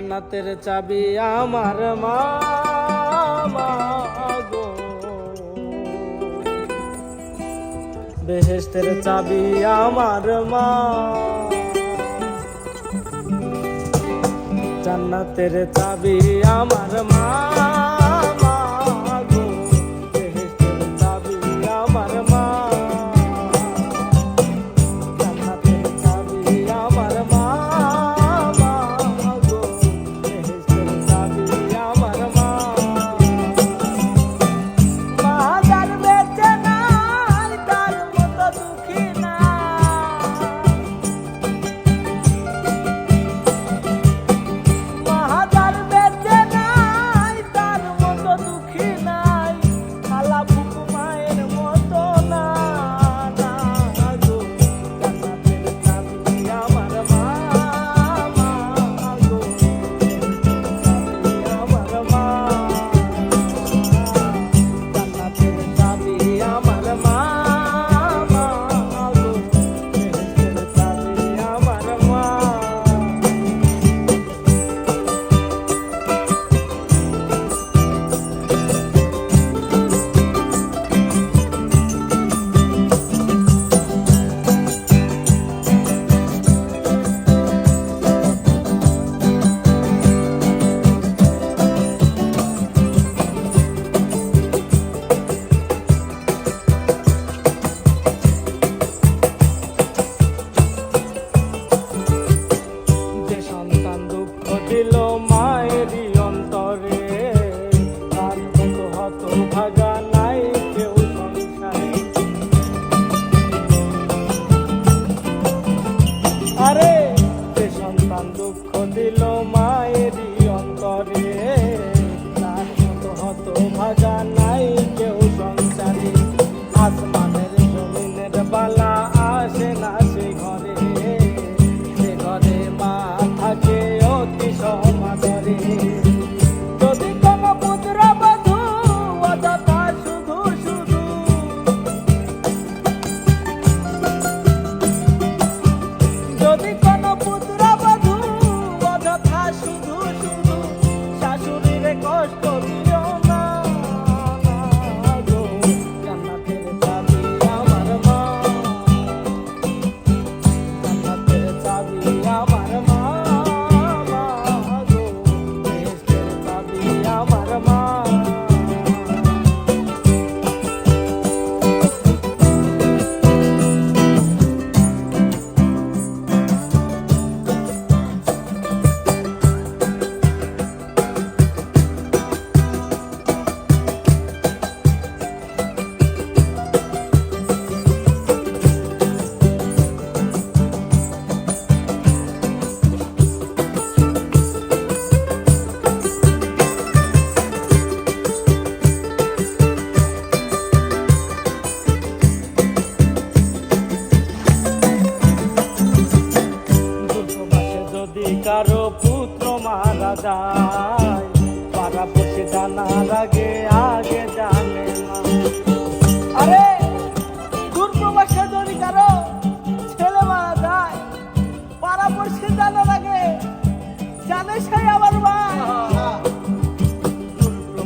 জান্নাতের চাবি আমার মা বেহেস্তের চাবি আমার মা। জান্নাতের চাবি আমার মা। সে জানা লাগে জানে সে আমার মা।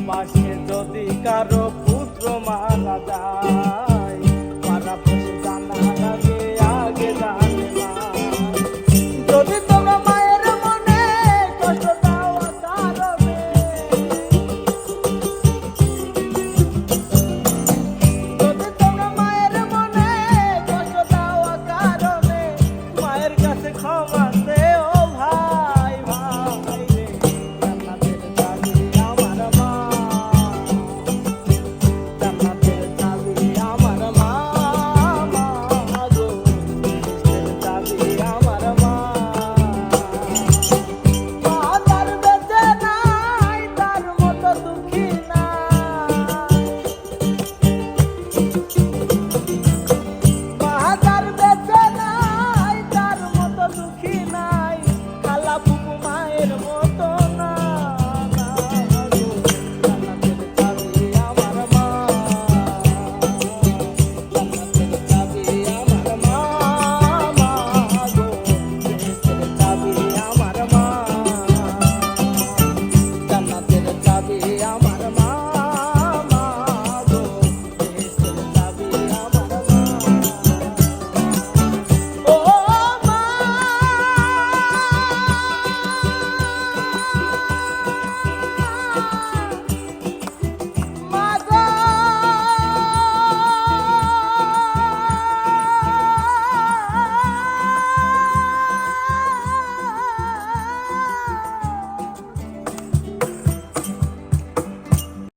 মাসে যদি কারও পুত্র মারা যায় মারা বসে জানা লাগে আগে জানে মা। যদি তোমরা মায়ের মনে কষ্ট দাও তারবে